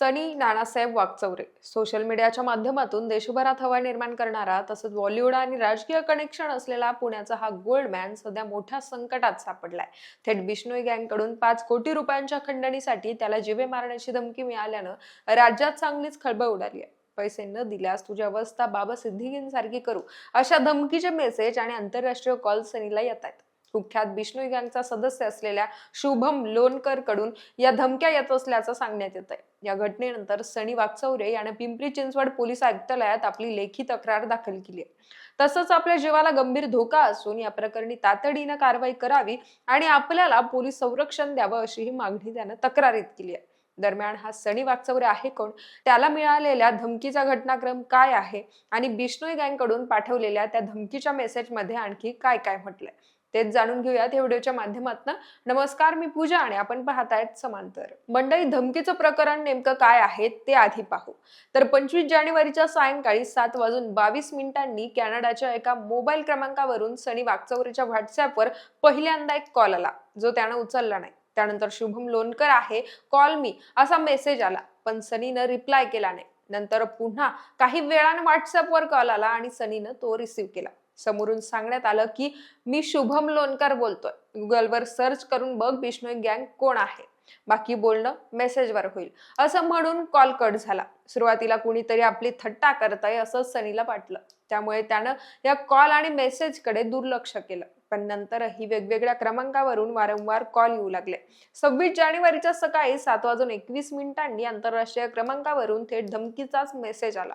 सनी Nanasaheb Waghchaure social मीडियाच्या माध्यमातून देशभरात हवा निर्माण करणारा तसंच बॉलिवूड आणि राजकीय कनेक्शन असलेला पुण्याचा हा गोल्डमॅन सध्या मोठ्या संकटात सापडलाय. थेट बिष्णोई गँगकडून पाच कोटी रुपयांच्या खंडणीसाठी त्याला जिवे मारण्याची धमकी मिळाल्यानं राज्यात चांगलीच खळबळ उडाली आहे. पैसे न दिल्यास तुझी अवस्था बाबा सिद्दीकींसारखी करू अशा धमकीचे मेसेज आणि आंतरराष्ट्रीय कॉल सनीला येत आहेत. कुख्यात बिष्णू गँगचा सदस्य असलेल्या शुभम लोणकरकडून या धमक्या येत असल्याचं सांगण्यात येत आहे या घटनेनंतर सनी वागचौरे याने पिंपरी चिंचवड पोलीस आयुक्तालयात आपली लेखी तक्रार दाखल केली आहे. तसंच आपल्या जीवाला गंभीर धोका असून या प्रकरणी तातडीनं कारवाई करावी आणि आपल्याला पोलीस संरक्षण द्यावं अशीही मागणी त्यानं तक्रारीत केली आहे. दरम्यान हा सनी वागचौरे आहे कोण? त्याला मिळालेल्या धमकीचा घटनाक्रम काय आहे? आणि बिश्नोई गँगकडून पाठवलेल्या त्या धमकीच्या मेसेजमध्ये आणखी काय काय म्हटलंय? तेच जाणून घेऊयात या व्हिडिओच्या माध्यमातून. नमस्कार मी पूजा आणि आपण पाहतायत समांतर. मंडळी धमकीचं प्रकरण नेमकं काय आहे ते आधी पाहू. तर पंचवीस जानेवारीच्या सायंकाळी सात वाजून बावीस मिनिटांनी कॅनडाच्या एका मोबाईल क्रमांकावरून सनी वागचौरीच्या व्हॉट्सअपवर पहिल्यांदा एक कॉल आला. जो त्यानं उचलला नाही. त्यानंतर शुभम लोणकर आहे कॉल मी असा मेसेज आला. पण सनीनं रिप्लाय केला नाही. नंतर पुन्हा काही वेळानं व्हॉट्सअपवर कॉल आला आणि सनीनं तो रिसीव्ह केला. समोरून सांगण्यात आलं की मी शुभम लोणकर बोलतोय. गुगलवर सर्च करून बघ बिष्णोई गँग कोण आहे. बाकी बोलणं मेसेजवर होईल. असं म्हणून कॉल कट झाला. सुरुवातीला कुणीतरी आपली थट्टा करत आहे असं सनीला वाटलं. त्यामुळे त्यानं या कॉल आणि मेसेजकडे दुर्लक्ष केलं. पण नंतरही वेगवेगळ्या क्रमांकावरून वारंवार कॉल येऊ लागले. सव्वीस जानेवारीच्या सकाळी सात वाजून एकवीस मिनिटांनी आंतरराष्ट्रीय क्रमांकावरून थेट धमकीचाच मेसेज आला.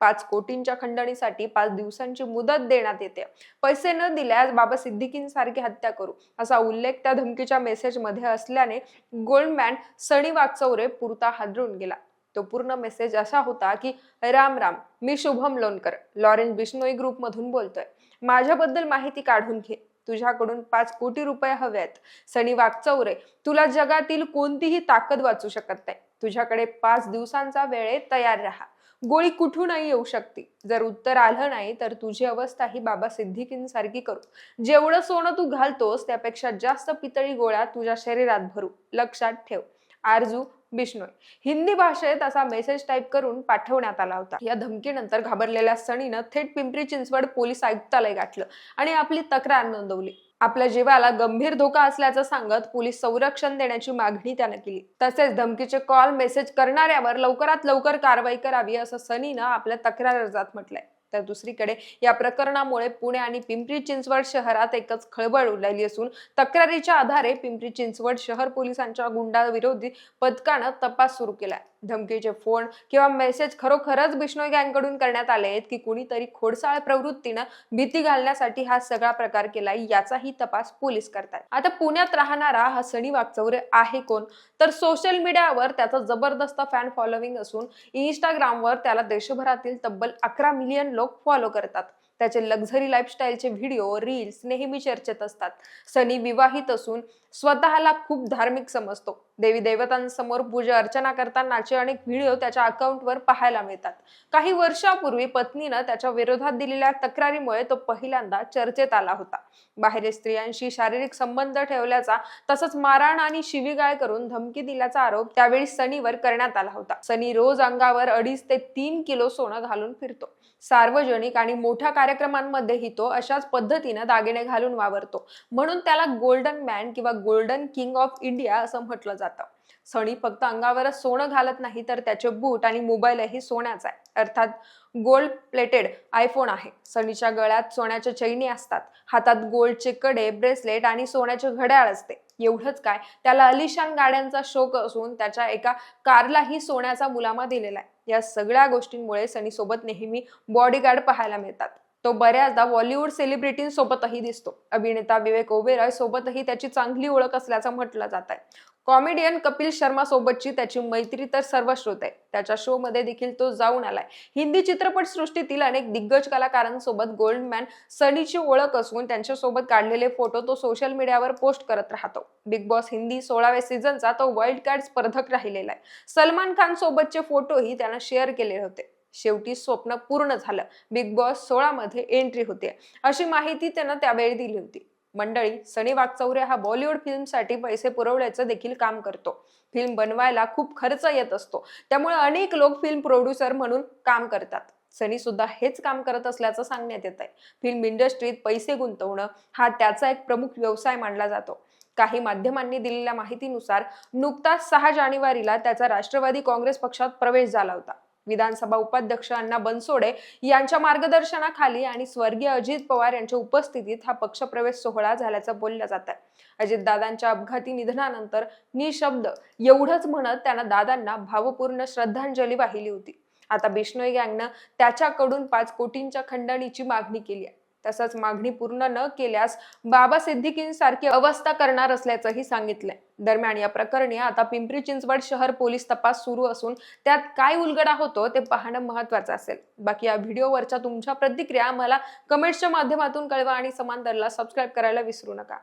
पाच कोटींच्या खंडणीसाठी पाच दिवसांची मुदत देण्यात येते. पैसे न दिल्यास बाबा सिद्दीकींसारखी हत्या करू. असा उल्लेख त्या धमकीच्या मेसेजमध्ये असल्याने गोल्डमॅन सणी वागचौरे पुरता हादरून गेला. तो पूर्ण मेसेज असा होता की राम राम मी शुभम लोणकर लॉरेन्स बिश्नोई ग्रुप मधून बोलतोय. माझ्याबद्दल माहिती काढून घे. तुझ्याकडून पाच कोटी रुपये हवे आहेत सनी वागचौरे तुला जगातील कोणतीही ताकद वाचू शकत नाही. तुझ्याकडे पाच दिवसांचा वेळ तयार राहा. गोळी कुठूनही येऊ शकते? जर उत्तर आलं नाही तर तुझी अवस्था ही बाबा सिद्धिकींसारखी करू. जेवढं सोनं तू घालतोस त्यापेक्षा जास्त पितळी गोळ्या तुझ्या शरीरात भरू. लक्षात ठेव. आरजू बिष्णोय हिंदी भाषेत असा मेसेज टाईप करून पाठवण्यात आला होता. या धमकीनंतर घाबरलेल्या सणीनं थेट पिंपरी चिंचवड पोलीस आयुक्तालय गाठलं आणि आपली तक्रार नोंदवली. आपल्या जीवाला गंभीर धोका असल्याचं सांगत पोलीस संरक्षण देण्याची मागणी त्यानं केली. तसेच धमकीचे कॉल मेसेज करणाऱ्यावर लवकरात लवकर कारवाई करावी असं सनीनं आपल्या तक्रार अर्जात म्हटलंय. तर दुसरीकडे या प्रकरणामुळे पुणे आणि पिंपरी चिंचवड शहरात एकच खळबळ उडाली असून तक्रारीच्या आधारे पिंपरी चिंचवड शहर पोलिसांच्या गुंडाविरोधी पथकानं तपास सुरू केलाय. धमकीचे फोन किंवा मेसेज खरोखरच बिष्णोई गँगकडून करण्यात आले आहेत की कुणीतरी खोडसाळ प्रवृत्तीनं भीती घालण्यासाठी हा सगळा प्रकार केलाय याचाही तपास पोलीस करतात आता पुण्यात राहणारा हा सनी वागचौरे आहे कोण? तर सोशल मीडियावर त्याचा जबरदस्त फॅन फॉलोविंग असून इंस्टाग्रामवर त्याला देशभरातील तब्बल अकरा मिलियन लोक फॉलो करतात. त्याचे लक्झरी लाईफस्टाईलचे व्हिडिओ रील्स नेहमी चर्चेत असतात. सनी विवाहित असून स्वतःला खूप धार्मिक समजतो. देवी देवतांसमोर पूजा अर्चना करतानाचे अनेक व्हिडिओ त्याच्या अकाउंटवर पाहायला मिळतात. काही वर्षापूर्वी पत्नीनं त्याच्या विरोधात दिलेल्या तक्रारीमुळे तो पहिल्यांदा चर्चेत आला होता. बाहेर स्त्रियांशी शारीरिक संबंध ठेवल्याचा तसंच मारहाण आणि शिवीगाळ करून धमकी दिल्याचा आरोप त्यावेळी सनीवर करण्यात आला होता. सनी रोज अंगावर अडीच ते तीन किलो सोनं घालून फिरतो. सार्वजनिक आणि मोठ्या कार्य कार्यक्रमांमध्येही तो अशाच पद्धतीनं दागिने घालून वावरतो. म्हणून त्याला गोल्डन मॅन किंवा गोल्डन किंग ऑफ इंडिया असं म्हटलं जातं. सणी फक्त अंगावरच सोनं घालत नाही तर त्याचे बूट आणि मोबाईलही सोन्याचा आहे. अर्थात गोल्ड प्लेटेड आयफोन आहे. सणीच्या गळ्यात सोन्याच्या चैनी असतात. हातात गोल्डचे कडे ब्रेसलेट आणि सोन्याचे घड्याळ असते. एवढंच काय त्याला अलिशान गाड्यांचा शोक असून त्याच्या एका कारलाही सोन्याचा मुलामा दिलेला आहे. या सगळ्या गोष्टींमुळे सनी सोबत नेहमी बॉडीगार्ड पाहायला मिळतात. तो बऱ्याचदा बॉलिवूड सेलिब्रिटींसोबतही दिसतो. अभिनेता विवेक ओबेरॉय सोबतही त्याची चांगली ओळख असल्याचं म्हटलं जात आहे. कॉमेडियन कपिल शर्मा सोबतची त्याची मैत्री तर सर्वश्रुत आहे. त्याच्या शो मध्ये देखील तो जाऊन आलाय. हिंदी चित्रपटसृष्टीतील अनेक दिग्गज कलाकारांसोबत गोल्डमॅन सनीची ओळख असून त्यांच्यासोबत काढलेले फोटो तो सोशल मीडियावर पोस्ट करत राहतो. बिग बॉस हिंदी सोळाव्या सीझनचा तो वाईल्ड कार्ड स्पर्धक राहिलेला आहे. सलमान खान सोबतचे फोटोही त्यानं शेअर केले होते. शेवटी स्वप्न पूर्ण झालं. बिग बॉस सोळा मध्ये एंट्री होते. अशी माहिती त्यानं त्यावेळी दिली होती. मंडळी सनी वाकचौरे हा बॉलिवूड फिल्मसाठी पैसे पुरवण्याचं देखील काम करतो. फिल्म बनवायला खूप खर्च येत असतो. त्यामुळे अनेक लोक फिल्म प्रोड्युसर म्हणून काम करतात. सनी सुद्धा हेच काम करत असल्याचं सांगण्यात येत आहे फिल्म इंडस्ट्रीत पैसे गुंतवणं हा त्याचा एक प्रमुख व्यवसाय मानला जातो. काही माध्यमांनी दिलेल्या माहितीनुसार नुकताच सहा जानेवारीला त्याचा राष्ट्रवादी काँग्रेस पक्षात प्रवेश झाला होता. विधानसभा उपाध्यक्ष अण्णा बनसोडे यांच्या मार्गदर्शनाखाली आणि स्वर्गीय अजित पवार यांच्या उपस्थितीत हा पक्षप्रवेश सोहळा झाल्याचं बोललं जात आहे. अजितदादांच्या अपघाती निधनानंतर निशब्द एवढंच म्हणत त्यांना दादांना भावपूर्ण श्रद्धांजली वाहिली होती. आता बिष्णोई गँगनं त्याच्याकडून पाच कोटींच्या खंडणीची मागणी केली आहे. तसंच मागणी पूर्ण न केल्यास बाबा सिद्दीकींसारखी अवस्था करणार असल्याचंही सांगितलंय. दरम्यान या प्रकरणी आता पिंपरी चिंचवड शहर पोलीस तपास सुरू असून त्यात काय उलगडा होतो ते पाहणं महत्वाचं असेल. बाकी या व्हिडिओवरच्या तुमच्या प्रतिक्रिया मला कमेंट्सच्या माध्यमातून कळवा आणि समांतरला सबस्क्राईब करायला विसरू नका.